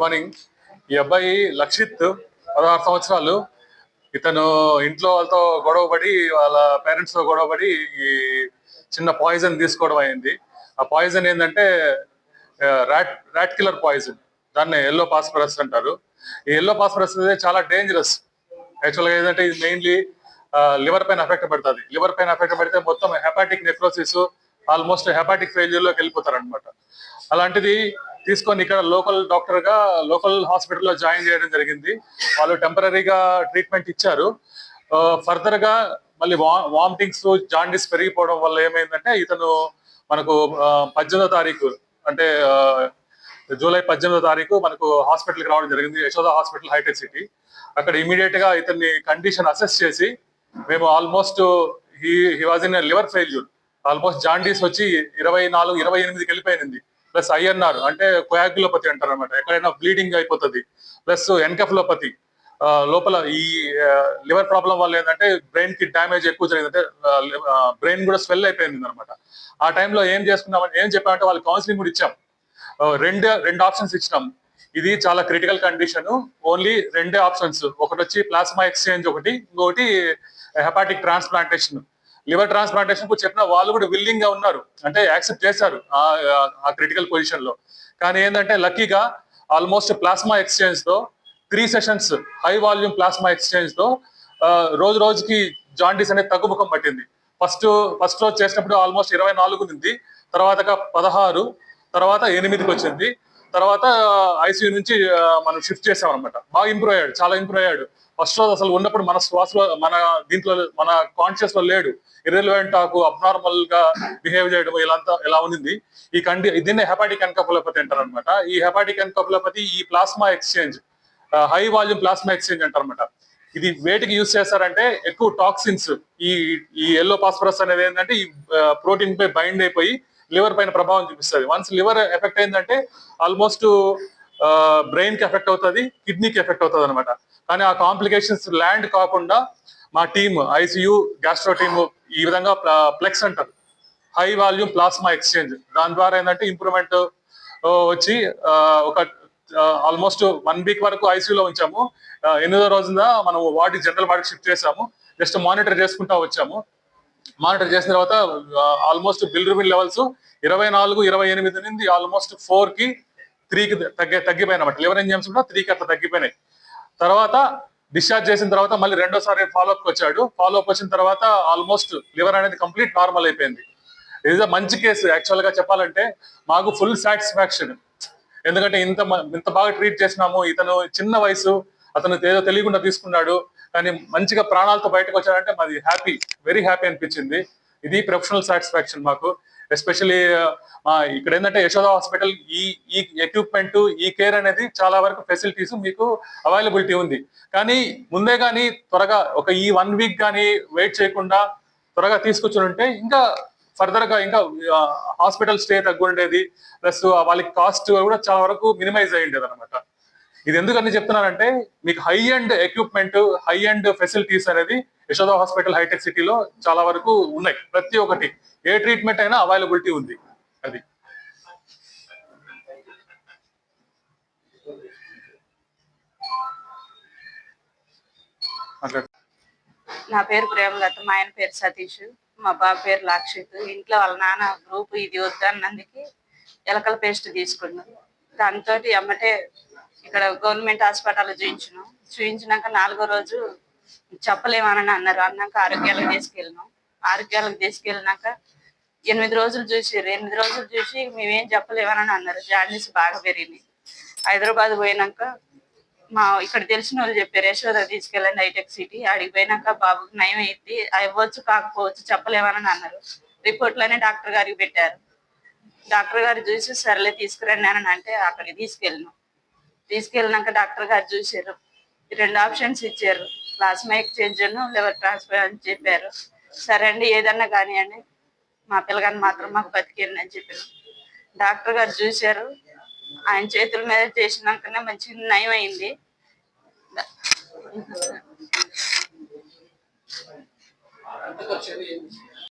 Good morning ఈ అబ్బాయి లక్షిత్ పదహారు సంవత్సరాలు. ఇతను ఇంట్లో వాళ్ళతో గొడవపడి వాళ్ళ పేరెంట్స్తో గొడవపడి ఈ చిన్న పాయిజన్ తీసుకోవడం అయింది. ఆ పాయిజన్ ఏంటంటే ర్యాట్ ర్యాట్ కిల్లర్ పాయిజన్ దాన్ని ఎల్లో పాస్పరస్ అంటారు. ఈ ఎల్లో పాస్పరస్ అనేది చాలా డేంజరస్ యాక్చువల్గా ఏంటంటే ఇది మెయిన్లీ లివర్ పైన ఎఫెక్ట్ పడుతుంది. లివర్ పైన ఎఫెక్ట్ పడితే మొత్తం హెపాటిక్ నెక్రోసిస్ ఆల్మోస్ట్ హెపాటిక్ ఫెయిల్యూర్లోకి వెళ్ళిపోతారు అనమాట అలాంటిది తీసుకొని ఇక్కడ లోకల్ డాక్టర్గా లోకల్ హాస్పిటల్లో జాయిన్ చేయడం జరిగింది. వాళ్ళు టెంపరీగా ట్రీట్మెంట్ ఇచ్చారు. ఫర్దర్గా మళ్ళీ వామిటింగ్స్ జాండీస్ పెరిగిపోవడం వల్ల ఏమైందంటే ఇతను మనకు పద్దెనిమిదో తారీఖు అంటే జూలై పద్దెనిమిదో తారీఖు మనకు హాస్పిటల్కి రావడం జరిగింది. Yashoda hospital hitech city. అక్కడ ఇమీడియట్గా ఇతన్ని కండిషన్ అసెస్ చేసి మేము almost he he was in liver failure. Almost jaundice వచ్చి ఇరవై నాలుగు ఇరవై ఎనిమిదికి వెళ్ళిపోయింది ప్లస్ ఐఎన్ఆర్ అంటే కొయాగ్యులోపతి అంటారు అనమాట ఎక్కడైనా బ్లీడింగ్ అయిపోతుంది. Plus encephalopathy. లోపల ఈ లివర్ ప్రాబ్లం వల్ల ఏంటంటే బ్రెయిన్కి డ్యామేజ్ ఎక్కువ జరిగిందంటే బ్రెయిన్ కూడా స్వెల్ అయిపోయింది అనమాట ఆ టైంలో ఏం చేసుకున్నామని ఏం చెప్పామంటే వాళ్ళు కౌన్సిలింగ్ కూడా ఇచ్చాం. రెండు రెండు ఆప్షన్స్ ఇచ్చినాం. ఇది చాలా క్రిటికల్ కండిషన్. ఓన్లీ రెండే ఆప్షన్స్. ఒకటి వచ్చి ప్లాస్మా ఎక్స్చేంజ్ ఒకటి ఇంకొకటి హెపాటిక్ ట్రాన్స్ప్లాంటేషన్. లివర్ ట్రాన్స్ప్లాంటేషన్కు చెప్పిన వాళ్ళు కూడా విల్లింగ్గా ఉన్నారు. అంటే యాక్సెప్ట్ చేశారు ఆ- ఆ క్రిటికల్ పొజిషన్లో. కానీ ఏంటంటే లక్కీగా almost plasma ఎక్స్చేంజ్తో three sessions high volume plasma ఎక్స్చేంజ్తో రోజు రోజుకి జాండీస్ అనేది తగ్గుముఖం పట్టింది. ఫస్ట్ ఫస్ట్ రోజు చేసినప్పుడు ఆల్మోస్ట్ ఇరవై నాలుగు ఉంది. తర్వాత పదహారు తర్వాత ఎనిమిదికి వచ్చింది. తర్వాత ఐసీయూ నుంచి మనం షిఫ్ట్ చేసాం అనమాట బాగా ఇంప్రూవ్ అయ్యాడు చాలా ఇంప్రూవ్ అయ్యాడు. ఫస్ట్ రోజు అసలు ఉన్నప్పుడు మన శ్వాసలో మన దీంట్లో మన కాన్షియస్లో లేడు. ఇర్రెలివెంట్ టాకు అబ్నార్మల్గా బిహేవ్ చేయడం ఇలాంతా ఇలా ఉంది ఈ కండి దీన్నే హెపాటిక్ ఎన్కఫలోపతి అంటారు అనమాట ఈ హెపాటిక్ ఎన్కఫలోపతి ఈ plasma exchange high volume plasma exchange అంటారు అనమాట ఇది వేటికి యూజ్ చేస్తారంటే ఎక్కువ టాక్సిన్స్ ఈ ఈ ఎల్లో పాస్పరస్ అనేది ఏంటంటే ఈ ప్రోటీన్ పై బైండ్ అయిపోయి లివర్ పైన ప్రభావం చూపిస్తుంది. వన్స్ లివర్ ఎఫెక్ట్ అయిందంటే ఆల్మోస్ట్ బ్రెయిన్కి ఎఫెక్ట్ అవుతుంది కిడ్నీకి ఎఫెక్ట్ అవుతుంది అనమాట కానీ ఆ కాంప్లికేషన్స్ ల్యాండ్ కాకుండా మా టీమ్ ఐసీయూ గ్యాస్ట్రో టీమ్ ఈ విధంగా ప్లెక్స్ అంటారు. హై వాల్యూమ్ ప్లాస్మా ఎక్స్చేంజ్ దాని ద్వారా ఏంటంటే ఇంప్రూవ్మెంట్ వచ్చి ఒక ఆల్మోస్ట్ వన్ వీక్ వరకు ఐసీయూలో ఉంచాము. ఎనిమిదో రోజున మనం వార్డు జనరల్ వార్డుకి షిఫ్ట్ చేసాము జస్ట్ మానిటర్ చేసుకుంటా వచ్చాము. మానిటర్ చేసిన తర్వాత ఆల్మోస్ట్ బిల్రుబిన్ లెవెల్స్ ఇరవై నాలుగు ఇరవై ఎనిమిది నుండి ఆల్మోస్ట్ ఫోర్కి త్రీకి తగ్గి తగ్గిపోయినమాట లివర్ ఎంజైమ్స్ కూడా త్రీకి అట్లా తగ్గిపోయినాయి. తర్వాత డిశ్చార్జ్ చేసిన తర్వాత మళ్ళీ రెండోసారి ఫాలో అప్ వచ్చాడు. ఫాలో అప్ వచ్చిన తర్వాత ఆల్మోస్ట్ లివర్ అనేది కంప్లీట్ నార్మల్ అయిపోయింది. ఇది మంచి కేసు యాక్చువల్గా చెప్పాలంటే మాకు ఫుల్ సాటిస్ఫాక్షన్ ఎందుకంటే ఇంత ఇంత బాగా ట్రీట్ చేసినాము. ఇతను చిన్న వయసు అతను ఏదో తెలియకుండా తీసుకున్నాడు. కానీ మంచిగా ప్రాణాలతో బయటకు వచ్చాడంటే మాది హ్యాపీ వెరీ హ్యాపీ అనిపించింది. ఇది ప్రొఫెషనల్ సాటిస్ఫాక్షన్ మాకు. ఎస్పెషల్లీ ఇక్కడ ఏంటంటే యశోద హాస్పిటల్ ఈ ఈ ఎక్విప్మెంట్ ఈ కేర్ అనేది చాలా వరకు ఫెసిలిటీస్ మీకు అవైలబిలిటీ ఉంది. కానీ ముందే కానీ త్వరగా ఒక ఈ వన్ వీక్ కానీ వెయిట్ చేయకుండా త్వరగా తీసుకొచ్చి ఉంటే ఇంకా ఫర్దర్గా ఇంకా హాస్పిటల్ స్టే తగ్గుండేది. ప్లస్ వాళ్ళకి కాస్ట్ కూడా చాలా వరకు మినిమైజ్ అయ్యి ఉండేది అనమాట ఇది ఎందుకని చెప్తున్నానంటే మీకు high end equipment high end facilities అనేది యశోద హాస్పిటల్ హైటెక్ సిటీలో చాలా వరకు ఉన్నాయి. ప్రతి ఒక్కటి. ఏ ట్రీట్మెంట్ అయినా అవైలబిలిటీ ఉంది. అది. నా పేరు ప్రేమలత మా ఆయన పేరు సతీష్. మా బాబు పేరు లాక్షిత్. ఇంట్లో వాళ్ళ నాన్న గ్రూప్ ఇది వద్దన్నందుకు ఎలకల పేస్ట్ తీసుకున్నాం దాంతో అమ్మటే ఇక్కడ గవర్నమెంట్ హాస్పిటల్ చూయించినాం. చూయించినాక నాలుగో రోజు చెప్పలేమని అన్నారు. అన్నాక ఆరోగ్యాలకు తీసుకెళ్ళినాం. ఆరోగ్యాలకు తీసుకెళ్ళినాక ఎనిమిది రోజులు చూసి ఎనిమిది రోజులు చూసి మేమేం చెప్పలేమని అన్నారు. జాండీస్ బాగా పెరిగినాయి. హైదరాబాద్ పోయినాక మా ఇక్కడ తెలిసిన వాళ్ళు చెప్పారు యశోద తీసుకెళ్ళండి హైటెక్ సిటీ. అడిగి పోయినాక బాబుకి నయం అయింది. అవ్వచ్చు కాకపోవచ్చు చెప్పలేమని అన్నారు. రిపోర్ట్లోనే డాక్టర్ గారికి పెట్టారు. డాక్టర్ గారు చూసి సర్లే తీసుకురండి అని అంటే అక్కడికి తీసుకెళ్ళినాం. తీసుకెళ్ళినాక డాక్టర్ గారు చూసారు రెండు ఆప్షన్స్ ఇచ్చారు. ప్లాస్మా ఎక్స్చేంజ్ లివర్ ట్రాన్స్ఫర్ అని చెప్పారు. సరే అండి ఏదన్నా కానివ్వండి మా పిల్లగాని మాత్రం మాకు బతికేయండి అని చెప్పారు. డాక్టర్ గారు చూశారు. ఆయన చేతుల మీద చేసినాకనే మంచి నయం అయింది.